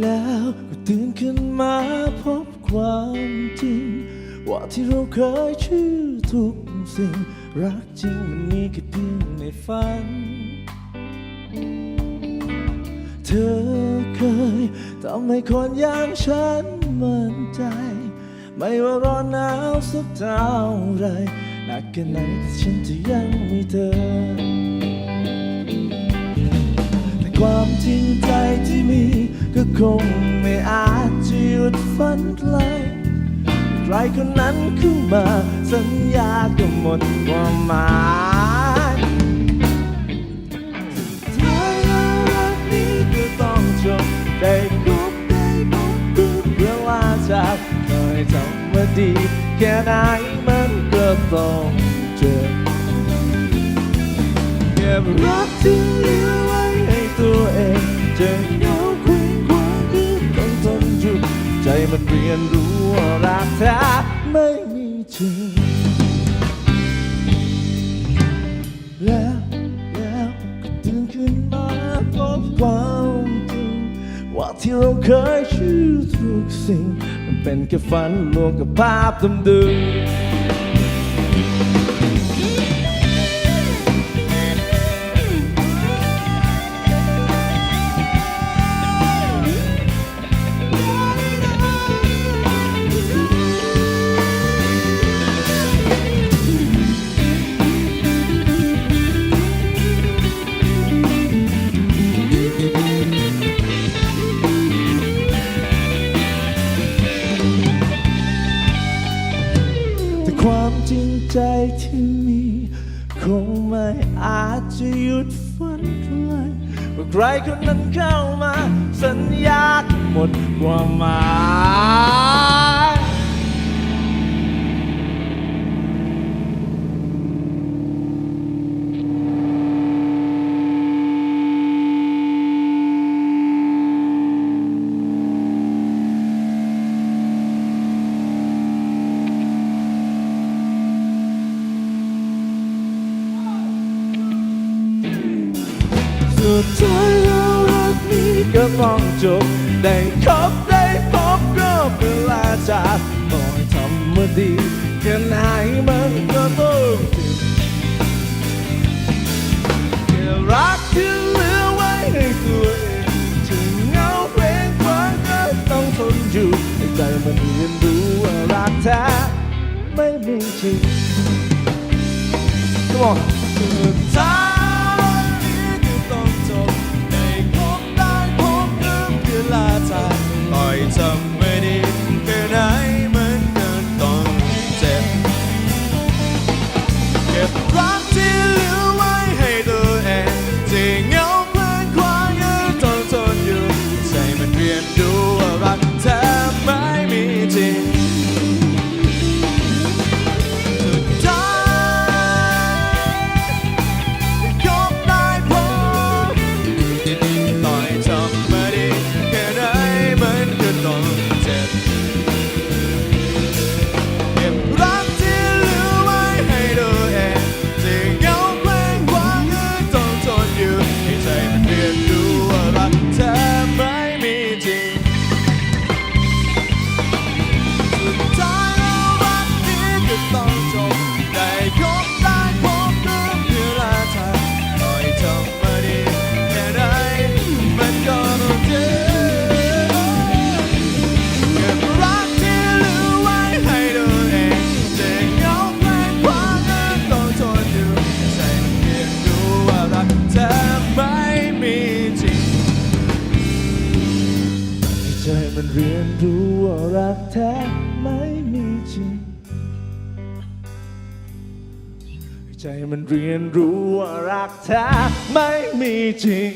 แล้วก็ตื่นขึ้นมาพบความจริง ว่าที่เราเคยชื่อทุกสิ่ง รักจริงมันมีแค่เพียงในฝัน เธอเคยทำให้คนอย่างฉันมั่นใจ ไม่ว่าร้อนหนาวสักเท่าไรหนักแค่ไหนแต่ฉันจะยังมีเธอ แต่ความจริงใจที่มี คงไม่อาจจะหยุดฝันไกลใครคนนั้นเข้ามาสัญญาก็หมดความหมายท้ายแล้วรักนี้ก็ต้องจบได้คบได้พบทุกเวลาจากเคยทำมาดี แค่ไหนมันก็ต้องเจอเก็บรักที่เหลือไว้ให้ตัวเองจะเหง มันเรียนรู้ว่ารักแท้ไม่มีจริงแล้วแล้วก็ตื่นขึ้นมาพบความจริงว่าที่เราเคยชื่อทุกสิ่ง มันเป็นแค่ฝันลวงกับภาพเดิม ความจริงใจที่มี คงไม่อาจจะหยุดฝันไกลว่าใครคนนั้นเข้ามา สัญญาก็หมดความหมา สุดท้ายแล้วรักนี้ก็ต้องจบได้คบได้พบก็เวลาจากต่อยทำมาดีแค่ไหนมันก็ต้องจริงแค่รักที่เหลือไว้ให้ตัวเองถึงเงาเพลงคว้างก็ต้องทนอยู่ให้ใจมันเรียนรู้ว่ารักแท้ไม่มีจริง Come on ต่อ เรียนรู้ว่ารักแท้ไม่มีจริง ใจมันเรียนรู้ว่ารักแท้ไม่มีจริง